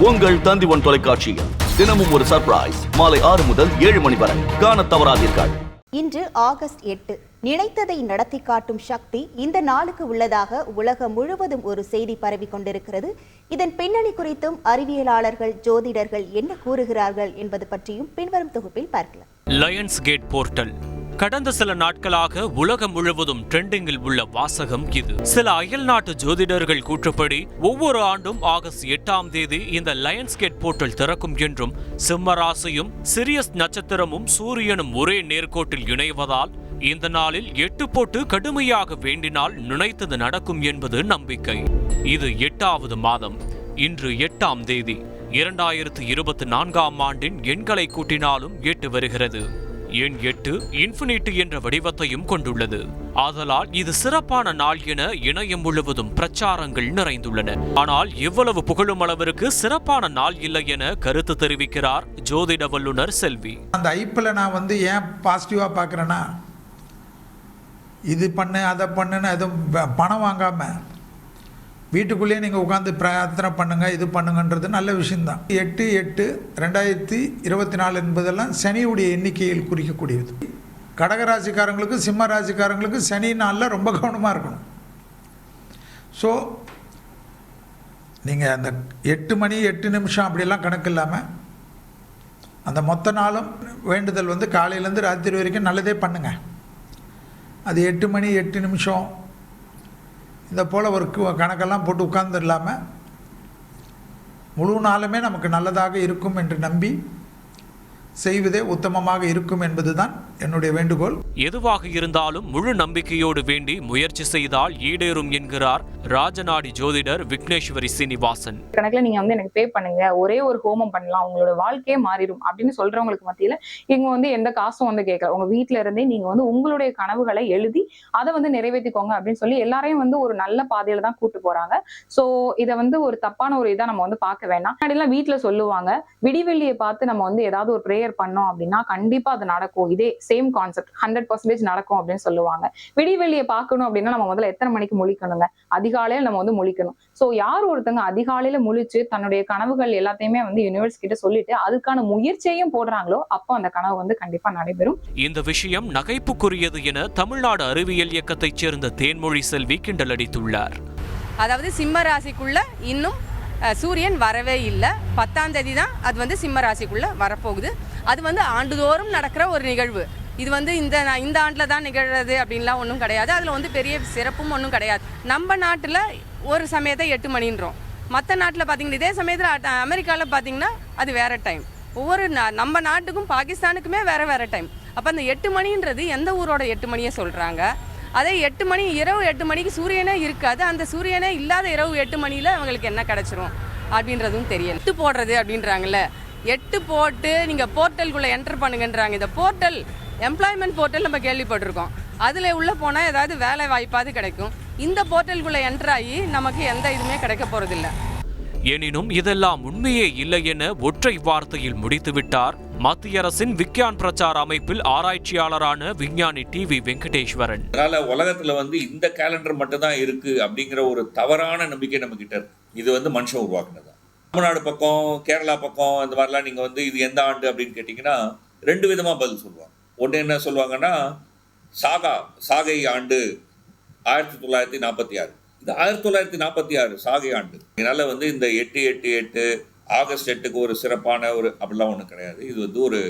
உங்கள் தந்தி ஒன் தொலைக்காட்சியில் தினமும் ஒரு சர்ப்ரைஸ் மாலை ஆறு முதல் ஏழு மணி வரை. காணத் தவறாதீர்கள். இன்று ஆகஸ்ட் எட்டு. நினைத்ததை நடத்தி காட்டும் சக்தி இந்த நாளுக்கு உள்ளதாக உலகம் முழுவதும் ஒரு செய்தி பரவி கொண்டிருக்கிறது. இதன் பின்னணி குறித்தும் அறிவியலாளர்கள் ஜோதிடர்கள் என்ன கூறுகிறார்கள் என்பது பற்றியும் பின்வரும் தொகுப்பில் பார்க்கலாம். லயன்ஸ் கேட் போர்ட்டல் கடந்த சில நாட்களாக உலகம் முழுவதும் ட்ரெண்டிங்கில் உள்ள வாசகம் இது. சில அயல் நாட்டு ஜோதிடர்கள் கூற்றுப்படி ஒவ்வொரு ஆண்டும் ஆகஸ்ட் எட்டாம் தேதி இந்த லயன்ஸ் கேட் போர்ட்டல் திறக்கும் என்றும் சிம்ம ராசியும் சிரியஸ் நட்சத்திரமும் சூரியனும் ஒரே நேர்கோட்டில் இணைவதால் இந்த நாளில் எட்டு போட்டு கடுமையாக வேண்டினால் நினைத்தது நடக்கும் என்பது நம்பிக்கை. இது எட்டாவது மாதம். இன்று எட்டாம் தேதி. இரண்டாயிரத்து இருபத்தி நான்காம் ஆண்டின் எண்களை கூட்டினாலும் எட்டு வருகிறது. எண் எட்டு இன்ஃபினிட்டி என்ற வடிவத்தையும் கொண்டுள்ளது. ஆதலால் இது சிறப்பான நாள் என இணையம் முழுவதும் பிரச்சாரங்கள் நிறைந்துள்ளன. ஆனால் எவ்வளவு புகழும் அளவிற்கு சிறப்பான நாள் இல்லை என கருத்து தெரிவிக்கிறார் ஜோதிட வல்லுநர் செல்வி. அந்த ஐப்பில் நான் வந்து ஏன் பாசிட்டிவாக பார்க்குறேன்னா இது பண்ணு அதை பண்ணுன்னு எதுவும் பணம் வாங்காமல் வீட்டுக்குள்ளேயே நீங்கள் உட்காந்து பிரார்த்தனை பண்ணுங்க இது பண்ணுங்கன்றது நல்ல விஷயம்தான். எட்டு எட்டு ரெண்டாயிரத்தி இருபத்தி நாலு என்பதெல்லாம் சனியுடைய எண்ணிக்கையில் குறிக்கக்கூடியது. கடகராசிக்காரங்களுக்கு சிம்ம ராசிக்காரங்களுக்கு சனி நாளில் ரொம்ப கவனமாக இருக்கணும். ஸோ நீங்கள் அந்த எட்டு மணி எட்டு நிமிஷம் அப்படிலாம் கணக்கு இல்லாமல் அந்த மொத்த நாளும் வேண்டுதல் வந்து காலையிலேருந்து ராத்திரி வரைக்கும் நல்லதே பண்ணுங்க. அது எட்டு மணி எட்டு நிமிஷம் இந்த போல் ஒரு கணக்கெல்லாம் போட்டு உட்கார்ந்து இல்லாமல் முழு நாளுமே நமக்கு நல்லதாக இருக்கும் என்று நம்பி செய்வதே உத்தமமாக இருக்கும் என்பதுதான் என்னுடைய வேண்டுகோள். எதுவாக இருந்தாலும் முழு நம்பிக்கையோடு வேண்டி முயற்சி செய்தால் ஈடேறும் என்கிறார் ராஜநாடி ஜோதிடர் விக்னேஸ்வரி சீனிவாசன். கணக்குல நீங்க வந்து எனக்கு பே பண்ணுங்க. ஒரே ஒரு ஹோமம் பண்ணலாம். உங்களோட வாழ்க்கையே மாறிடும் அப்படின்னு சொல்றவங்களுக்கு மத்தியில இவங்க வந்து எந்த காசும் வந்து கேட்கல. உங்க வீட்ல இருந்தே நீங்க வந்து உங்களுடைய கனவுகளை எழுதி அதை வந்து நிறைவேற்றிக்கோங்க அப்படின்னு சொல்லி எல்லாரையும் வந்து ஒரு நல்ல பாதையில தான் கூட்டு போறாங்க. சோ இதை வந்து ஒரு தப்பான ஒரு இதா நம்ம வந்து பார்க்க வேண்டாம் முன்னாடிலாம் வீட்ல சொல்லுவாங்க. விடிவெள்ளியை பார்த்து நம்ம வந்து ஏதாவது ஒரு ப்ரேயர் பண்ணோம் அப்படின்னா கண்டிப்பா அது நடக்கும். இதே சேம் கான்செப்ட் ஹண்ட்ரட் பர்சன்டேஜ் நடக்கும் அப்படின்னு சொல்லுவாங்க. விடிவெள்ளியை பார்க்கணும் அப்படின்னா நம்ம முதல்ல எத்தனை மணிக்கு முழிக்கணுங்க? அதிகாலையில நம்ம வந்து முழிக்கணும். சோ யார் ஒருத்தங்க அதிகாலையில முழிச்சு தன்னுடைய கனவுகள் எல்லாத்தையுமே வந்து யூனிவர்ஸ் கிட்ட சொல்லிட்டு அதுக்கான முயற்சியையும் போடுறாங்களோ அப்போ அந்த கனவு வந்து கண்டிப்பா நடைபெறும். இந்த விஷயம் நகைப்புக்குரியது என தமிழ்நாடு அறிவியல் இயக்கத்தைச் சேர்ந்த தேன்மொழி செல்வி கிண்டலடித்துள்ளார் அதாவது சிம்ம ராசிக்குள்ள இன்னும் சூரியன் வரவே இல்லை. பத்தாம் தேதி தான் அது வந்து சிம்ம ராசிக்குள்ள வரப்போகுது. அது வந்து ஆண்டுதோறும் நடக்கிற ஒரு நிகழ்வு. இது வந்து இந்த இந்த ஆண்டில் தான் நிகழ்றது அப்படின்லாம் ஒன்றும் கிடையாது. அதில் வந்து பெரிய சிறப்பும் ஒன்றும் கிடையாது. நம்ம நாட்டில் ஒரு சமயத்தை எட்டு மணின்றோம். மற்ற நாட்டில் பார்த்தீங்கன்னா இதே சமயத்தில் அமெரிக்காவில் பார்த்தீங்கன்னா அது வேறு டைம் ஒவ்வொரு நா- நம்ம நாட்டுக்கும் பாகிஸ்தானுக்குமே வேறு வேறு டைம் அப்போ அந்த எட்டு மணின்றது எந்த ஊரோட எட்டு மணியை சொல்கிறாங்க அதே எட்டு மணி இரவு எட்டு மணிக்கு சூரியனே இருக்காது. அந்த சூரியனே இல்லாத இரவு எட்டு மணியில் அவங்களுக்கு என்ன கிடச்சிரும் அப்படின்றதும் தெரியல எட்டு போடுறது அப்படின்றாங்கல்ல. எட்டு போட்டு நீங்கள் போர்ட்டலுக்குள்ளே என்டர் பண்ணுங்கன்றாங்க. இந்த போர்ட்டல் எம்ப்ளாய்மெண்ட் போர்ட்டல் நம்ம கேள்விப்பட்டிருக்கோம். அதில் உள்ளே போனால் ஏதாவது வேலை வாய்ப்பாவது கிடைக்கும். இந்த போர்ட்டலுக்குள்ளே என்டர் ஆகி நமக்கு எந்த இதுவுமே கிடைக்க போகிறதில்ல எனினும் இதெல்லாம் உண்மையே இல்லை என ஒற்றை வார்த்தையில் முடித்துவிட்டார் மத்திய அரசின் விக்யான் பிரச்சார அமைப்பில் ஆராய்ச்சியாளரான விஞ்ஞானி டி வி வெங்கடேஸ்வரன். அதனால உலகத்துல வந்து இந்த கேலண்டர் மட்டும்தான் இருக்கு அப்படிங்கிற ஒரு தவறான நம்பிக்கை நம்ம கிட்ட இருக்கு. இது வந்து மனுஷன் உருவாக்குனது. தமிழ்நாடு பக்கம் கேரளா பக்கம் இந்த மாதிரிலாம் நீங்கள் வந்து இது எந்த ஆண்டு அப்படின்னு கேட்டிங்கன்னா ரெண்டு விதமாக பதில் சொல்லுவாங்க. ஒன்று என்ன சொல்லுவாங்கன்னா சாகா சாகை ஆண்டு ஆயிரத்தி தொள்ளாயிரத்தி நாற்பத்தி ஆறு. இது ஆயிரத்தி தொள்ளாயிரத்தி நாற்பத்தி ஆறு சாகை ஆண்டு. இதனால் வந்து இந்த எட்டு எட்டு எட்டு ஆகஸ்ட் எட்டுக்கு ஒரு சிறப்பான ஒரு அப்படிலாம் ஒன்றும் கிடையாது. இது வந்து ஒரு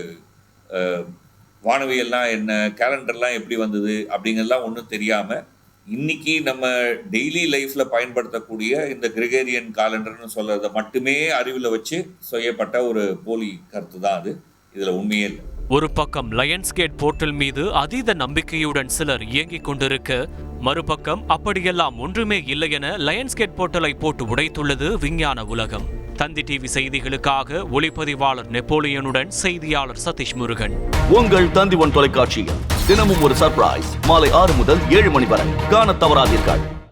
வானவியல்லாம் என்ன கேலண்டர்லாம் எப்படி வந்தது அப்படிங்கிறதுலாம் ஒன்றும் தெரியாமல் இன்னைக்கு நம்ம டெய்லி லைஃப்பில் பயன்படுத்தக்கூடிய இந்த கிரிகேரியன் காலண்டர்னு சொல்கிறத மட்டுமே அறிவில் வச்சு செய்யப்பட்ட ஒரு போலி கருத்து தான் அது. இதில் உண்மையே இல்லை. ஒரு பக்கம் லயன்ஸ் கேட் போர்ட்டல் மீது அதீத நம்பிக்கையுடன் சிலர் இயங்கிக் கொண்டிருக்க. மறுபக்கம் அப்படியெல்லாம் ஒன்றுமே இல்லை என லயன்ஸ் கேட் போர்ட்டலை போட்டு உடைத்துள்ளது விஞ்ஞான உலகம். தந்தி டிவி செய்திகளுக்காக ஒளிப்பதிவாளர் நெப்போலியனுடன் செய்தியாளர் சதீஷ் முருகன். உங்கள் தந்தி ஒன் தொலைக்காட்சியில். தினமும் ஒரு சர்ப்ரைஸ் மாலை ஆறு முதல் ஏழு மணி வரை. காண தவறாதீர்கள்.